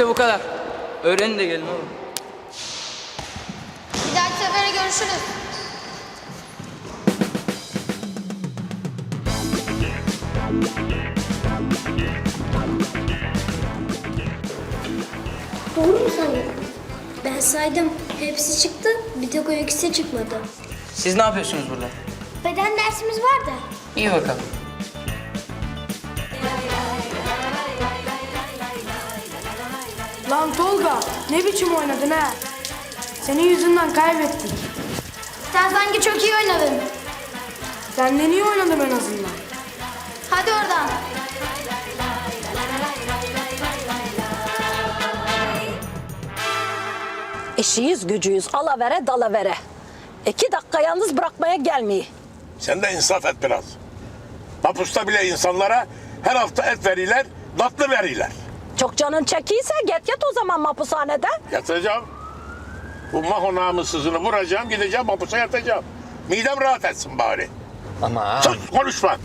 İşte bu kadar. Öğrenin de gelin oğlum. Bir dahaki sefere görüşürüz. Doğru mu sayıyorsun? Ben saydım. Hepsi çıktı. Bir tek o ikisi çıkmadı. Siz ne yapıyorsunuz burada? Beden dersimiz var da. İyi bakalım. Lan Tolga ne biçim oynadın ha? Senin yüzünden kaybettik. Sen sanki çok iyi oynadın. Senden iyi oynadım en azından. Hadi oradan. İşiyiz gücüyüz alavere dalavere. İki dakika yalnız bırakmaya gelmeyi. Sen de insaf et biraz. Mapusta bile insanlara her hafta et verirler, tatlı verirler. Çok canın çekiyse get yat o zaman mapushanede. Yatacağım. Bu maho namussuzunu vuracağım, gideceğim mapusa yatacağım. Midem rahat etsin bari. Ama Sus konuşma.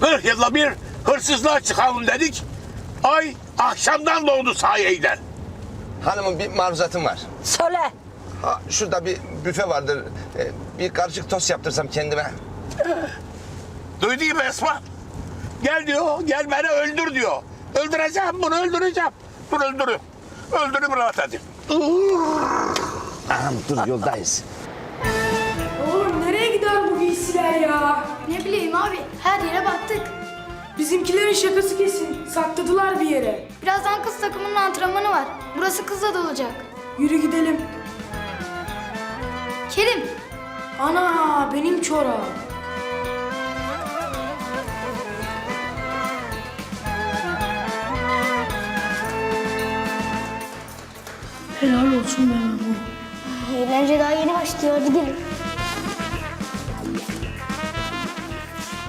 40 yılda bir hırsızlığa çıkalım dedik. Ay akşamdan doğdu sayeyden. hanımın bir maruzatım var. Söyle. Ha, şurada bir büfe vardır. Ee, bir karışık tost yaptırsam kendime. Duydu gibi Esma. Gel diyor, gel beni öldür diyor. Öldüreceğim, bunu öldüreceğim. Dur öldürün. Öldürün rahat edin. Anam dur yoldayız. Oğlum nereye gider bu giysiler ya? Ne bileyim abi her yere baktık. Bizimkilerin şakası kesin. Sakladılar bir yere. Birazdan kız takımının antrenmanı var. Burası kızla dolacak. Yürü gidelim. Kerim Ana benim çorap. Olsun. Eğlence daha yeni başlıyor. Hadi gelin.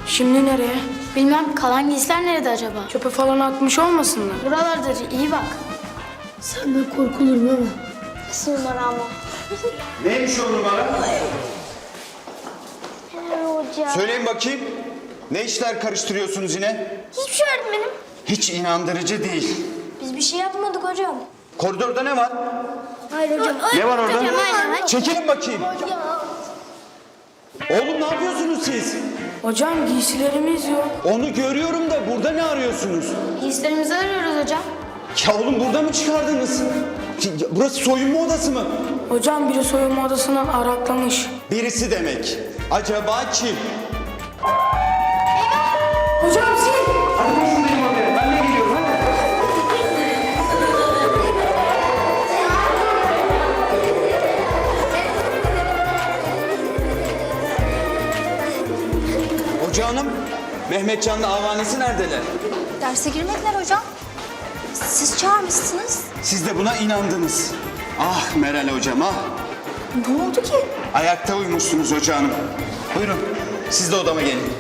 Şimdi nereye? bilmem kalan giysiler nerede acaba? Çöpe falan atmış olmasınlar. Buralardır iyi bak. Senden korkulur Memo. Nasıl numara ama? Neymiş o numara? Helal hocam. Söyleyin bakayım. Ne işler karıştırıyorsunuz yine? Hiçbir şey öğretmenim. Hiç inandırıcı değil. Biz bir şey yapmadık hocam. Koridorda ne var? Hayır hocam. Ne var orada? Hocam. Çekilin bakayım. Oğlum ne yapıyorsunuz siz? Hocam giysilerimiz yok. Onu görüyorum da burada ne arıyorsunuz? Giysilerimizi arıyoruz hocam. Ya oğlum burada mı çıkardınız? Burası soyunma odası mı? Hocam biri soyunma odasından araklamış. Birisi demek. Acaba kim? Hocam sil. Hoca Mehmetcan'la avanesi neredeler? Derse girmediler hocam. Siz çağırmışsınız. Siz de buna inandınız. Ah Meral hocam ah. Ne oldu ki? Ayakta uyumuşsunuz hoca hanım. Buyurun, siz de odama gelin.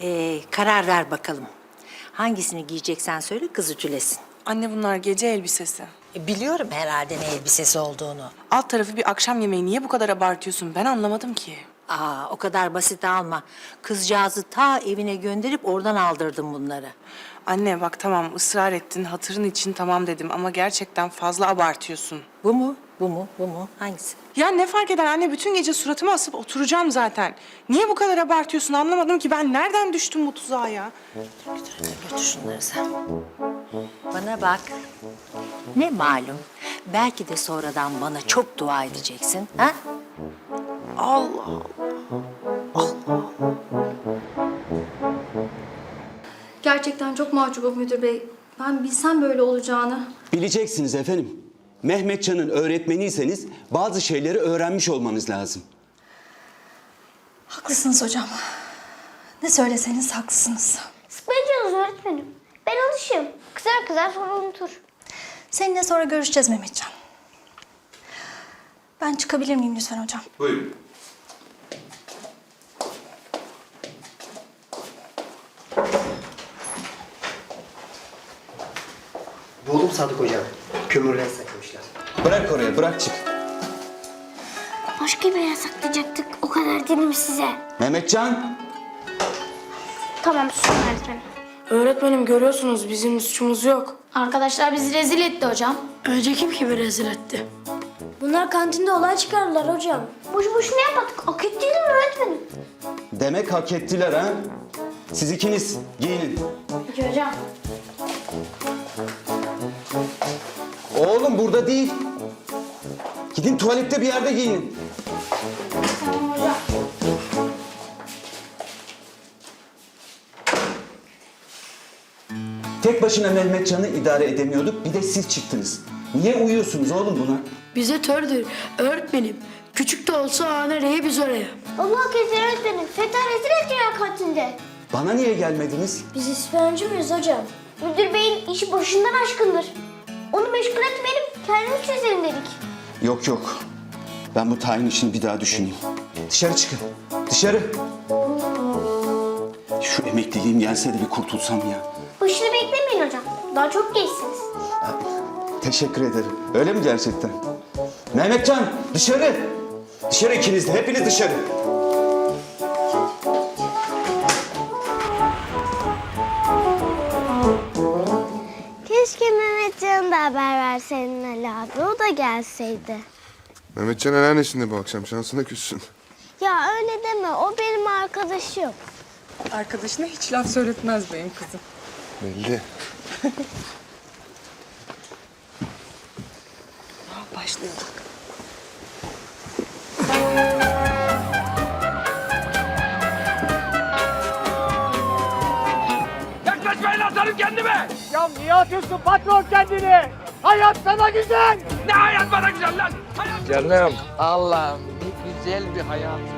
Ee, karar ver bakalım. Hangisini giyeceksen söyle kız ütülesin. Anne bunlar gece elbisesi. E, biliyorum herhalde ne elbisesi olduğunu. Alt tarafı bir akşam yemeği. Niye bu kadar abartıyorsun? Ben anlamadım ki. Aa, o kadar basit alma. Kızcağızı ta evine gönderip oradan aldırdım bunları. Anne bak tamam ısrar ettin. Hatırın için tamam dedim ama gerçekten fazla abartıyorsun. Bu mu? Bu mu? Bu mu? Hangisi? Ya ne fark eder anne? Bütün gece suratıma asıp oturacağım zaten. Niye bu kadar abartıyorsun anlamadım ki. Ben nereden düştüm bu tuzağa ya? Götür şunları sen. Bana bak. Ne malum. Belki de sonradan bana çok dua edeceksin. Ha? Allah Gerçekten çok mahcubum müdür bey. Ben bilsem böyle olacağını. Bileceksiniz efendim. Mehmetcan'ın öğretmeniyseniz bazı şeyleri öğrenmiş olmanız lazım. Haklısınız hocam. Ne söyleseniz haklısınız. Sıkmayacağız öğretmenim. Ben alışığım. Kızar kızar sonra unutur. Seninle sonra görüşeceğiz Mehmetcan. Ben çıkabilir miyim lütfen hocam? Buyurun. Sadık Hocam. Kömürle saklamışlar. Bırak oraya, bırak çık. başka bir yere saklayacaktık. O kadar dedim size. Mehmetcan! Tamam susun öğretmenim. Öğretmenim görüyorsunuz bizim suçumuz yok. Arkadaşlar bizi rezil etti hocam. Önce kim kimi rezil etti? Bunlar kantinde olay çıkardılar hocam. Boşu boşuna yapmadık. Hak ettiler öğretmenim. Demek hak ettiler ha? Siz ikiniz giyinin. Peki hocam. Burada değil. Gidin tuvalette bir yerde giyinin. Tek başına Mehmetcan'ı idare edemiyorduk. Bir de siz çıktınız. Niye uyuyorsunuz oğlum buna? Bize tördür. Öğretmenim. Küçük de olsa ana nereye biz oraya. Allah ettiler öğretmenim. Feta rezil ettiler kantinde. Bana niye gelmediniz? Biz ispiyoncu muyuz hocam? Müdür beyin işi başından aşkındır. Onu meşgul etmeyelim, kendimiz çözelim dedik. Yok yok. Ben bu tayin işini bir daha düşüneyim. Dışarı çıkın. Dışarı. Şu emekliliğim gelse de bir kurtulsam ya. Başını beklemeyin hocam. Daha çok gençsiniz. Teşekkür ederim. Öyle mi gerçekten? Mehmetcan dışarı. Dışarı ikiniz de. Hepiniz dışarı. Mehmetcan'a da haber verseydin Ali abi. O da gelseydi. Mehmetcan anneannesinde bu akşam şansına küssün. Ya öyle deme. O benim arkadaşım. Arkadaşına hiç laf söyletmez benim kızım. Belli. Başlıyor. Atarım kendime. Ya niye atıyorsun patron kendini? Hayat sana güzel. Ne hayat bana güzel lan. Hayat Canım. Allah'ım ne güzel bir hayatım